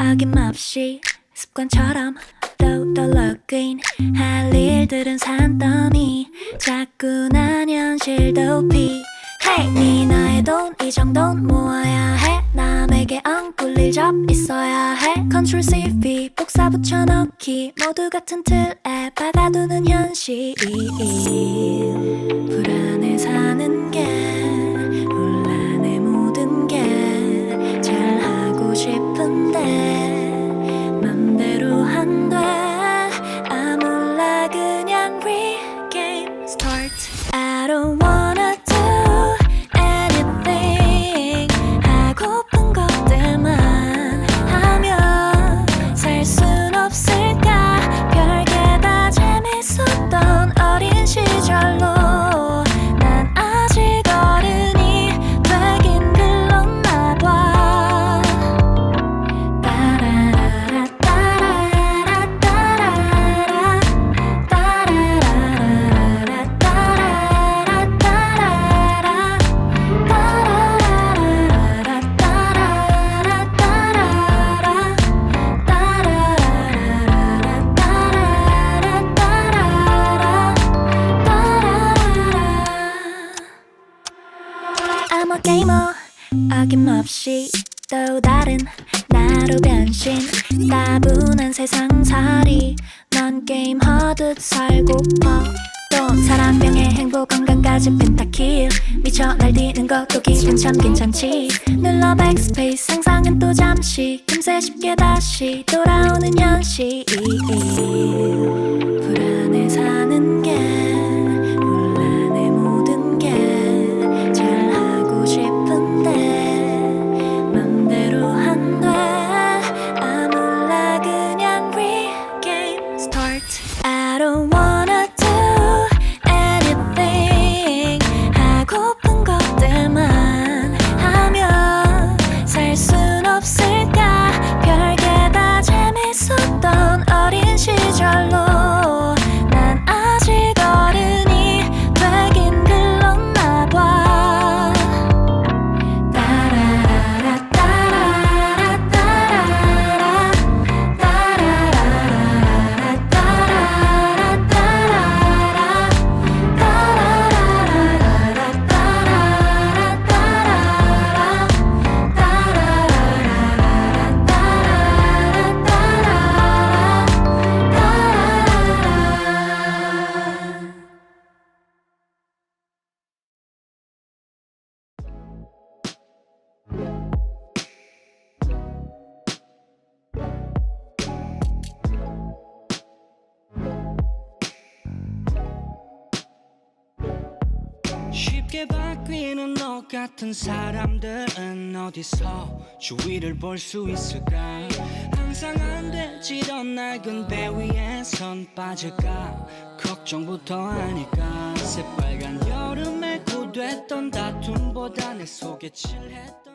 아낌없이 습관처럼 또또 login 할 일들은 산더미. 자꾸 난 현실 도 피. Hey 네 나의 돈 이 정도는 모아야 해. 남에게 엉꿀릴 접 있어야 해. Ctrl C V 복사 붙여넣기. 모두 같은 틀에 받아두는 현실 불안해 사는 게 Gamer 어김없이 또 다른 나로 변신. 따분한 세상살이 넌 게임 하듯 살고파. 또 사랑병에 행복 건강까지 펜타킬. 미쳐 날뛰는 것도 기분 참 괜찮지. 눌러 백스페이스 상상은 또 잠시. 금세 쉽게 다시 돌아오는 현실 불안해 사는 쉽게 바뀌는 너 같은 사람들은 어디서 주위를 볼 수 있을까? 항상 안 되지던 낡은 배 위에 선 빠질까? 걱정부터 하니까 새빨간 여름에 고됐던 다툼보다 내 속에 칠했던